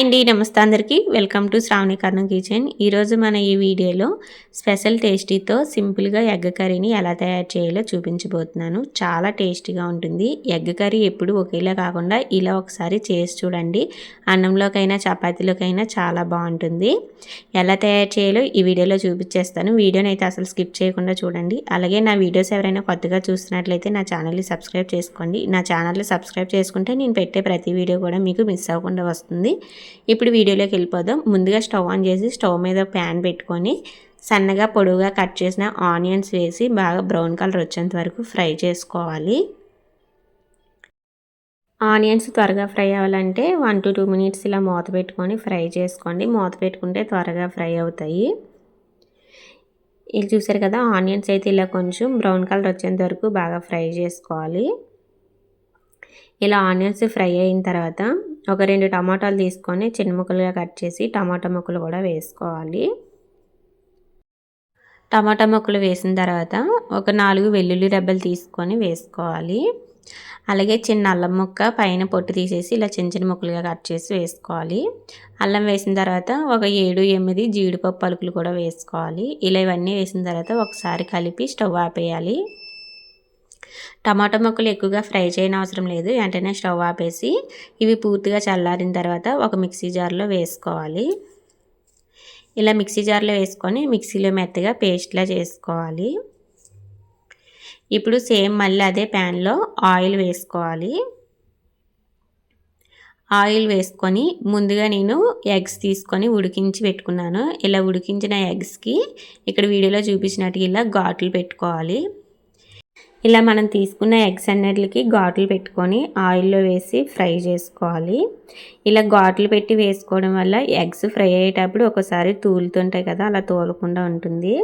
Hi అండి నమస్తే అందరికీ. Welcome to Shravani Karnam kitchen. ఈరోజు మన ఈ వీడియోలో స్పెషల్ టేస్టీతో సింపుల్గా ఎగ్ కర్రీని ఎలా తయారు చేయాలో చూపించబోతున్నాను. చాలా టేస్టీగా ఉంటుంది. ఎగ్ కర్రీ ఎప్పుడు ఒకేలా కాకుండా ఇలా ఒకసారి చేసి చూడండి. అన్నంలోకైనా చపాతీలోకైనా చాలా బాగుంటుంది. ఎలా తయారు చేయాలో ఈ వీడియోలో చూపించేస్తాను. వీడియోని అయితే అసలు స్కిప్ చేయకుండా చూడండి. అలాగే నా వీడియోస్ ఎవరైనా కొత్తగా చూస్తున్నట్లయితే నా ఛానల్ని సబ్స్క్రైబ్ చేసుకోండి. నా ఛానల్ని సబ్స్క్రైబ్ చేసుకుంటే నేను పెట్టే ప్రతి వీడియో కూడా మీకు మిస్ అవ్వకుండా వస్తుంది. ఇప్పుడు వీడియోలోకి వెళ్ళిపోదాం. ముందుగా స్టవ్ ఆన్ చేసి స్టవ్ మీద ప్యాన్ పెట్టుకొని సన్నగా పొడవుగా కట్ చేసిన ఆనియన్స్ వేసి బాగా బ్రౌన్ కలర్ వచ్చేంత వరకు ఫ్రై చేసుకోవాలి. ఆనియన్స్ త్వరగా ఫ్రై అవ్వాలంటే వన్ టు టూ మినిట్స్ ఇలా మూత పెట్టుకొని ఫ్రై చేసుకోండి. మూత పెట్టుకుంటే త్వరగా ఫ్రై అవుతాయి. ఇది చూసారు కదా ఆనియన్స్ అయితే ఇలా కొంచెం బ్రౌన్ కలర్ వచ్చేంత వరకు బాగా ఫ్రై చేసుకోవాలి. ఇలా ఆనియన్స్ ఫ్రై అయిన తర్వాత ఒక రెండు టమాటాలు తీసుకొని చిన్న ముక్కలుగా కట్ చేసి టమాటా ముక్కలు కూడా వేసుకోవాలి. టమాటా ముక్కలు వేసిన తర్వాత ఒక నాలుగు వెల్లుల్లి డబ్బలు తీసుకొని వేసుకోవాలి. అలాగే చిన్న అల్లం ముక్క పైన పొట్టు తీసేసి ఇలా చిన్న చిన్న ముక్కలుగా కట్ చేసి వేసుకోవాలి. అల్లం వేసిన తర్వాత ఒక ఏడు ఎనిమిది జీడిపప్పు పలుకులు కూడా వేసుకోవాలి. ఇలా ఇవన్నీ వేసిన తర్వాత ఒకసారి కలిపి స్టవ్ ఆపేయాలి. టమాటా ముక్కలు ఎక్కువగా ఫ్రై చేయని అవసరం లేదు. వెంటనే స్టవ్ ఆపేసి ఇవి పూర్తిగా చల్లారిన తర్వాత ఒక మిక్సీ జార్లో వేసుకోవాలి. ఇలా మిక్సీ జార్లో వేసుకొని మిక్సీలో మెత్తగా పేస్ట్లా చేసుకోవాలి. ఇప్పుడు సేమ్ మళ్ళీ అదే ప్యాన్లో ఆయిల్ వేసుకోవాలి. ఆయిల్ వేసుకొని ముందుగా నేను ఎగ్స్ తీసుకొని ఉడికించి పెట్టుకున్నాను. ఇలా ఉడికించిన ఎగ్స్కి ఇక్కడ వీడియోలో చూపించినట్టు ఇలా ఘాట్లు పెట్టుకోవాలి. ఇలా మనం తీసుకున్న ఎగ్స్ అన్నిటికి ఘాట్లు పెట్టుకొని ఆయిల్లో వేసి ఫ్రై చేసుకోవాలి. ఇలా ఘాట్లు పెట్టి వేసుకోవడం వల్ల ఎగ్స్ ఫ్రై అయ్యేటప్పుడు ఒకసారి తూలుతుంటాయి కదా అలా తోలకుండా ఉంటుంది.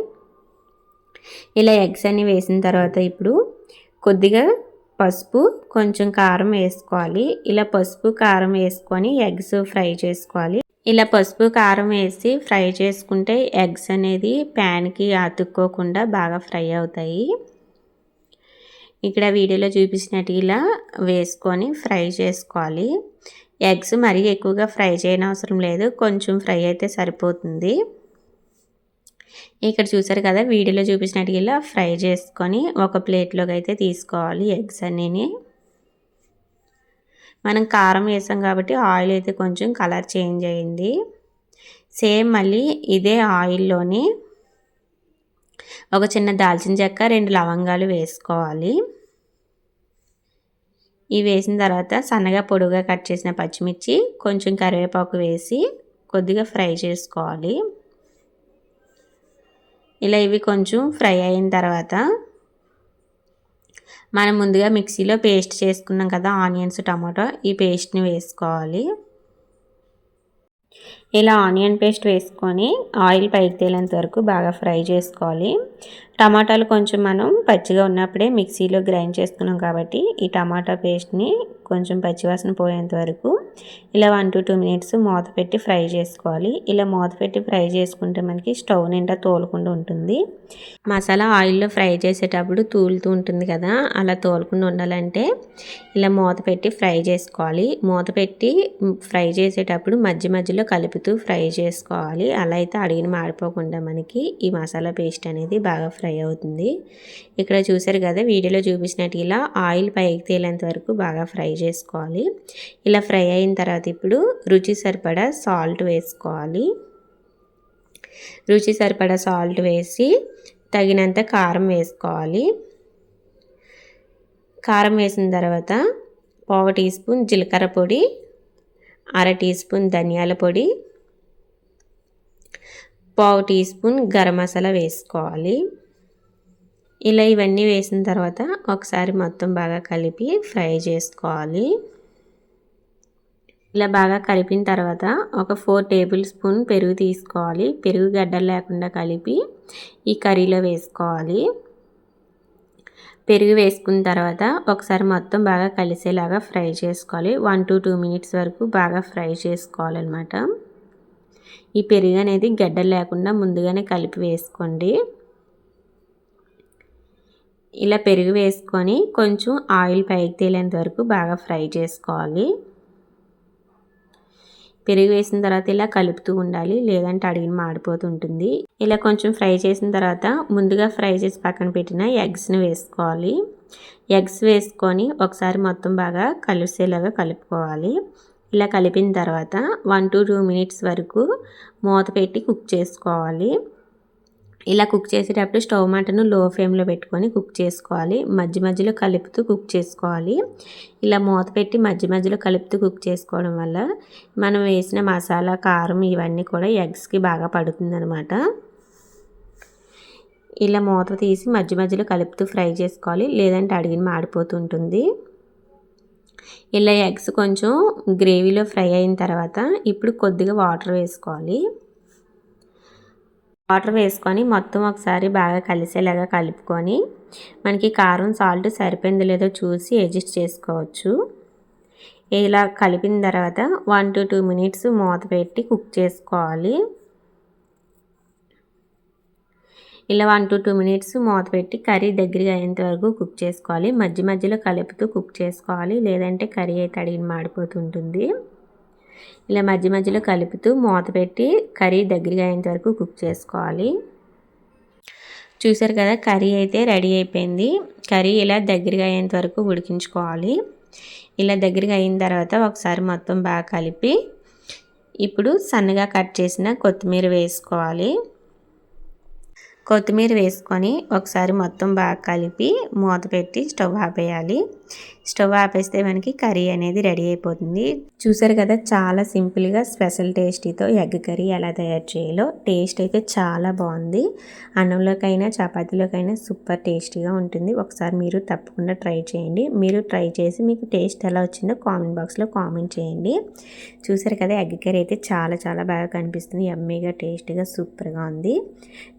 ఇలా ఎగ్స్ అన్ని వేసిన తర్వాత ఇప్పుడు కొద్దిగా పసుపు కొంచెం కారం వేసుకోవాలి. ఇలా పసుపు కారం వేసుకొని ఎగ్స్ ఫ్రై చేసుకోవాలి. ఇలా పసుపు కారం వేసి ఫ్రై చేసుకుంటే ఎగ్స్ అనేది ప్యాన్కి అతుక్కోకుండా బాగా ఫ్రై అవుతాయి. ఇక్కడ వీడియోలో చూపించినట్టు ఇలా వేసుకొని ఫ్రై చేసుకోవాలి. ఎగ్స్ మరీ ఎక్కువగా ఫ్రై చేయనవసరం లేదు. కొంచెం ఫ్రై అయితే సరిపోతుంది. ఇక్కడ చూసారు కదా వీడియోలో చూపించినట్టు ఇలా ఫ్రై చేసుకొని ఒక ప్లేట్లోకి అయితే తీసుకోవాలి ఎగ్స్ అన్నీ మనం కారం వేసాం కాబట్టి ఆయిల్ అయితే కొంచెం కలర్ చేంజ్ అయింది. సేమ్ మళ్ళీ ఇదే ఆయిల్లోని ఒక చిన్న దాల్చిన చెక్క రెండు లవంగాలు వేసుకోవాలి. ఇవి వేసిన తర్వాత సన్నగా పొడుగా కట్ చేసిన పచ్చిమిర్చి కొంచెం కరివేపాకు వేసి కొద్దిగా ఫ్రై చేసుకోవాలి. ఇలా ఇవి కొంచెం ఫ్రై అయిన తర్వాత మనం ముందుగా మిక్సీలో పేస్ట్ చేసుకున్నాం కదా ఆనియన్స్ టమాటో ఈ పేస్ట్ని వేసుకోవాలి. ఇలా ఆనియన్ పేస్ట్ వేసుకొని ఆయిల్ పైకి తేలేంత వరకు బాగా ఫ్రై చేసుకోవాలి. టమాటాలు కొంచెం మనం పచ్చిగా ఉన్నప్పుడే మిక్సీలో గ్రైండ్ చేసుకున్నాం కాబట్టి ఈ టమాటా పేస్ట్ని కొంచెం పచ్చివాసన పోయేంత వరకు ఇలా వన్ టు టూ మినిట్స్ మూత పెట్టి ఫ్రై చేసుకోవాలి. ఇలా మూత పెట్టి ఫ్రై చేసుకుంటే మనకి స్టవ్ నిండా తోలకుండా ఉంటుంది. మసాలా ఆయిల్లో ఫ్రై చేసేటప్పుడు తూలుతూ ఉంటుంది కదా అలా తోలకుండా ఉండాలంటే ఇలా మూత పెట్టి ఫ్రై చేసుకోవాలి. మూత పెట్టి ఫ్రై చేసేటప్పుడు మధ్య మధ్యలో కలిపి కలుపుతూ ఫ్రై చేసుకోవాలి. అలా అయితే అడిగిన మాడిపోకుండా మనకి ఈ మసాలా పేస్ట్ అనేది బాగా ఫ్రై అవుతుంది. ఇక్కడ చూసారు కదా వీడియోలో చూపించినట్టు ఇలా ఆయిల్ పైకి తేలేంత వరకు బాగా ఫ్రై చేసుకోవాలి. ఇలా ఫ్రై అయిన తర్వాత ఇప్పుడు రుచి సరిపడా సాల్ట్ వేసుకోవాలి. రుచి సరిపడా సాల్ట్ వేసి తగినంత కారం వేసుకోవాలి. కారం వేసిన తర్వాత పావు టీ స్పూన్ జీలకర్ర పొడి అర టీ స్పూన్ ధనియాల పొడి పావు టీ స్పూన్ గరం మసాలా వేసుకోవాలి. ఇలా ఇవన్నీ వేసిన తర్వాత ఒకసారి మొత్తం బాగా కలిపి ఫ్రై చేసుకోవాలి. ఇలా బాగా కలిపిన తర్వాత ఒక ఫోర్ టేబుల్ స్పూన్ పెరుగు తీసుకోవాలి. పెరుగు గడ్డలు లేకుండా కలిపి ఈ కర్రీలో వేసుకోవాలి. పెరుగు వేసుకున్న తర్వాత ఒకసారి మొత్తం బాగా కలిసేలాగా ఫ్రై చేసుకోవాలి. వన్ టు టూ మినిట్స్ వరకు బాగా ఫ్రై చేసుకోవాలన్నమాట. ఈ పెరుగు అనేది గడ్డ లేకుండా ముందుగానే కలిపి వేసుకోండి. ఇలా పెరుగు వేసుకొని కొంచెం ఆయిల్ పైకి తేలేంత వరకు బాగా ఫ్రై చేసుకోవాలి. పెరుగు వేసిన తర్వాత ఇలా కలుపుతూ ఉండాలి లేదంటే అడిగిన మాడిపోతుంటుంది ఇలా కొంచెం ఫ్రై చేసిన తర్వాత ముందుగా ఫ్రై చేసి పక్కన పెట్టిన ఎగ్స్ని వేసుకోవాలి. ఎగ్స్ వేసుకొని ఒకసారి మొత్తం బాగా కలిసేలాగా కలుపుకోవాలి. ఇలా కలిపిన తర్వాత వన్ టు టూ మినిట్స్ వరకు మూత పెట్టి కుక్ చేసుకోవాలి. ఇలా కుక్ చేసేటప్పుడు స్టవ్ మంటను లో ఫ్లేమ్లో పెట్టుకొని కుక్ చేసుకోవాలి. మధ్య మధ్యలో కలుపుతూ కుక్ చేసుకోవాలి. ఇలా మూత పెట్టి మధ్య మధ్యలో కలుపుతూ కుక్ చేసుకోవడం వల్ల మనం వేసిన మసాలా కారం ఇవన్నీ కూడా ఎగ్స్కి బాగా పడుతుందనమాట ఇలా మూత తీసి మధ్య మధ్యలో కలుపుతూ ఫ్రై చేసుకోవాలి. లేదంటే అడిగిన మాడిపోతుంటుంది ఇలా ఎగ్స్ కొంచెం గ్రేవీలో ఫ్రై అయిన తర్వాత ఇప్పుడు కొద్దిగా వాటర్ వేసుకోవాలి. వాటర్ వేసుకొని మొత్తం ఒకసారి బాగా కలిసేలాగా కలుపుకొని మనకి కారం సాల్ట్ సరిపోయిందో లేదో చూసి అడ్జస్ట్ చేసుకోవచ్చు. ఇలా కలిపిన తర్వాత వన్ టు టూ మినిట్స్ మూత పెట్టి కుక్ చేసుకోవాలి. ఇలా వన్ టు టూ మినిట్స్ మూత పెట్టి కర్రీ దగ్గరగా అయ్యేంత వరకు కుక్ చేసుకోవాలి. మధ్య మధ్యలో కలుపుతూ కుక్ చేసుకోవాలి. లేదంటే కర్రీ అయితే అడిగిన మాడిపోతుంటుంది. ఇలా మధ్య మధ్యలో కలుపుతూ మూత పెట్టి కర్రీ దగ్గరగా అయ్యేంత వరకు కుక్ చేసుకోవాలి. చూసారు కదా కర్రీ అయితే రెడీ అయిపోయింది. కర్రీ ఇలా దగ్గరగా అయ్యేంత వరకు ఉడికించుకోవాలి. ఇలా దగ్గరగా అయిన తర్వాత ఒకసారి మొత్తం బాగా కలిపి ఇప్పుడు సన్నగా కట్ చేసిన కొత్తిమీర వేసుకోవాలి. కొత్తిమీర వేసుకొని ఒకసారి మొత్తం బాగా కలిపి మూత పెట్టి స్టవ్ ఆపేయాలి. స్టవ్ ఆపేస్తే మనకి కర్రీ అనేది రెడీ అయిపోతుంది. చూసారు కదా చాలా సింపుల్గా స్పెషల్ టేస్టీతో ఎగ్ కర్రీ ఎలా తయారు చేయాలో. టేస్ట్ అయితే చాలా బాగుంది. అన్నంలోకైనా చపాతీలోకైనా సూపర్ టేస్టీగా ఉంటుంది. ఒకసారి మీరు తప్పకుండా ట్రై చేయండి. మీరు ట్రై చేసి మీకు టేస్ట్ ఎలా వచ్చిందో కామెంట్ బాక్స్లో కామెంట్ చేయండి. చూసారు కదా ఎగ్ కర్రీ అయితే చాలా చాలా బాగా కనిపిస్తుంది. ఎమ్మీగా టేస్టీగా సూపర్గా ఉంది.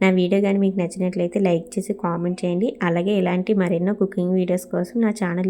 నా వీడియో కానీ మీకు నచ్చినట్లయితే లైక్ చేసి కామెంట్ చేయండి. అలాగే ఇలాంటి మరెన్నో కుకింగ్ వీడియోస్ కోసం నా ఛానల్